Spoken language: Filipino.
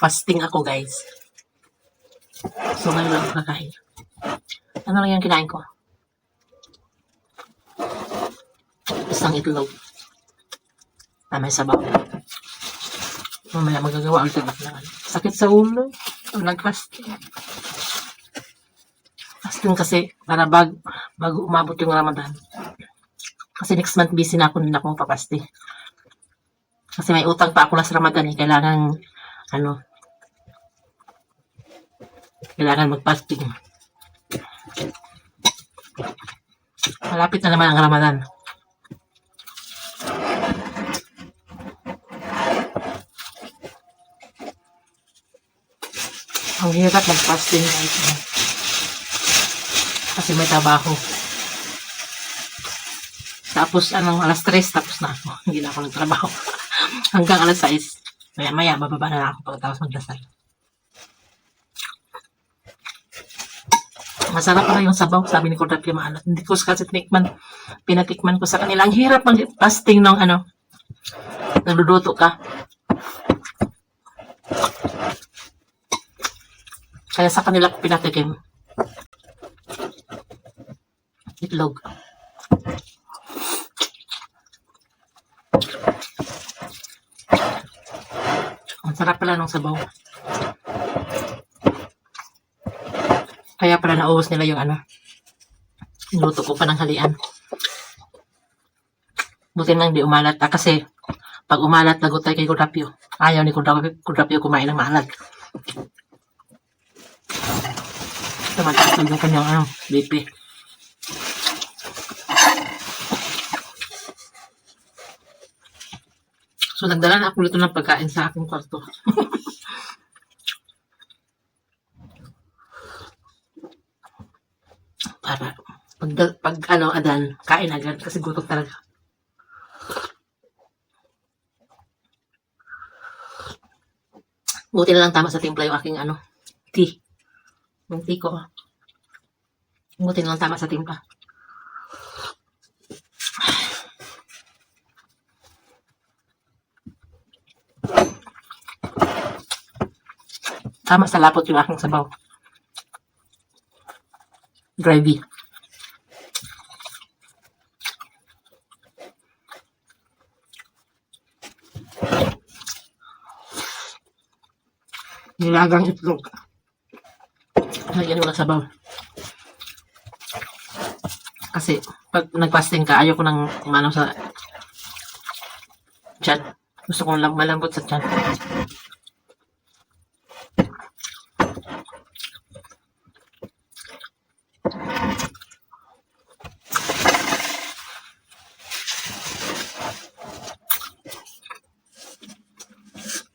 Fasting ako, guys. So, ngayon lang kakain. Ano lang yung kinain ko? Isang itlog. Na may sabaw. Mamaya magagawa ulit ako ng ano. Sakit sa ulo. O nag-fasting. Fasting kasi para bag, bago umabot yung Ramadan. Kasi next month busy na ako din ako papasti. Kasi may utang pa ako na sa Ramadan eh. Kailangan, ano, kailangan mag-fasting. Malapit na naman ang Ramadan. Ang hirap mag-fasting guys. ano. Kasi may trabaho. Tapos, ano, alas 3, tapos na ako. Hindi na ako nagtrabaho. Hanggang alas 6. Maya, maya, bababa na lang ako pagkatapos magdasal. Masarap pala yung sabaw, sabi ni yung maalat. Hindi ko kasi tinikman, pinatikman ko sa kanila. Ang hirap mag-fasting ng ano, nagluluto ka. Kaya sa kanila ko pinatikim. Itlog. Ang sarap pala ng sabaw. Kaya pala naubos nila yung ano. Luto ko pa ng halian. Buti nang di umalat. Ah, kasi pag umalat, lagot tayo kay Kudapyo. Ayaw ni Kudapyo kumain ng maalat. Tumataas lang yung kanyang ano, BP. So, nagdala na ako dito ng pagkain sa aking kwarto. Para pag, pag ano, adan, kain agad kasi gutom talaga. Buti na lang tama sa timpla yung aking ano, tea. Yung tea ko. Buti na lang tama sa timpla. Tama sa lapot yung aking sabaw. Gravy. Nilagang itlog. Lagyan mo ng sabaw. Kasi, pag nag-fasting ka, ayaw ko nang umano sa chan. Gusto ko lang malambot sa chan.